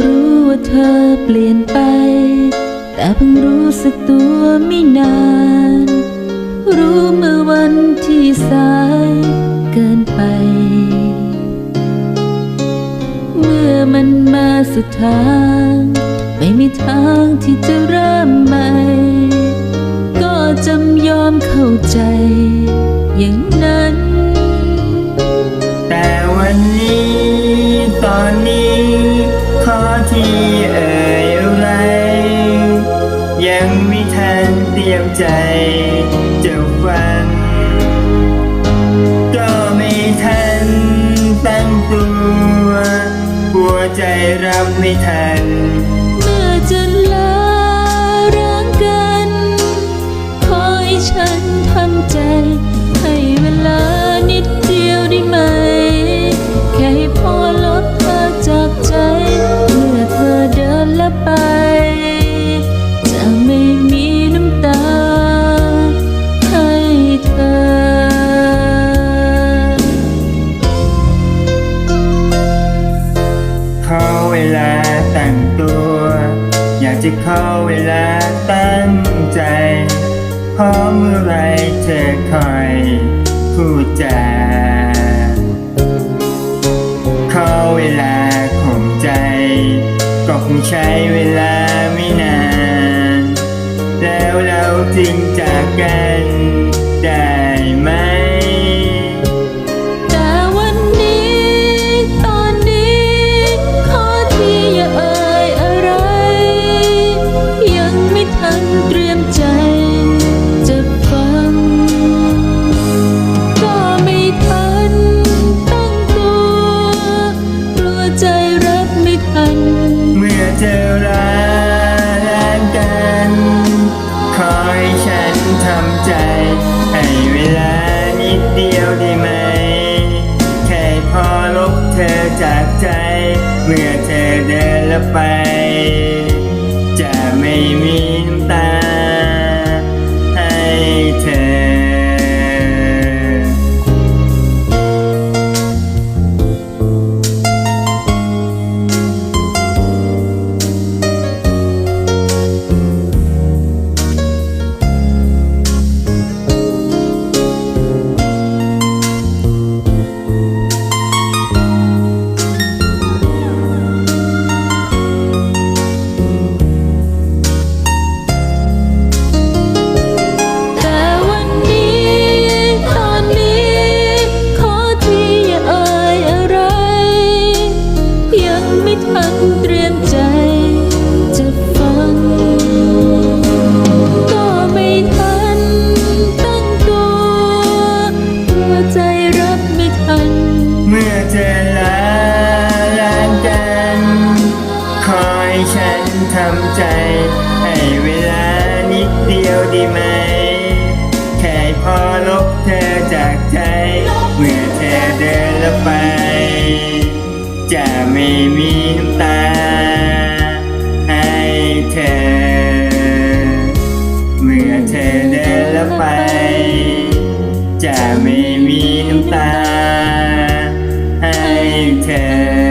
รู้ว่าเธอเปลี่ยนไป แต่เพิ่งรู้สึกตัวไม่นาน รู้เมื่อวันที่สายเกินไป เมื่อมันมาสุดทาง ไม่มีทางที่จะเริ่มใหม่ ก็จำยอมเข้าใจ อย่างนั้น แต่วันนี้ตอน ที่เอ่ยอะไร ยังไม่ทันเตรียมใจจะฟัง ก็ไม่ทันตั้งตัว หัวใจรับไม่ทัน งตัว อยากจะขอเวลาตั้งใจพราะเมื่อไรเธอคอยพูดจาขอเวลาข่มใจ ก็คงใช้เวลาไม่นาน แล้วเราจึงจากกัน จอราแลงกันขอให้ฉันทำใจ ให้เวลานิดเดียวได้ไหม แค่พอลบเธอจากใจ เมื่อเธอเดินแล้วไป ทำใจ ให้เวลานิดเดียวด้ไหม แค่พอลบเธอจากใจ เมื่อเธอเดินแล้วไป จะไม่มีน้ำตา ให้เธอ เมื่อเธอเดินแล้วไป จะไม่มีน้ำตา ให้เธอ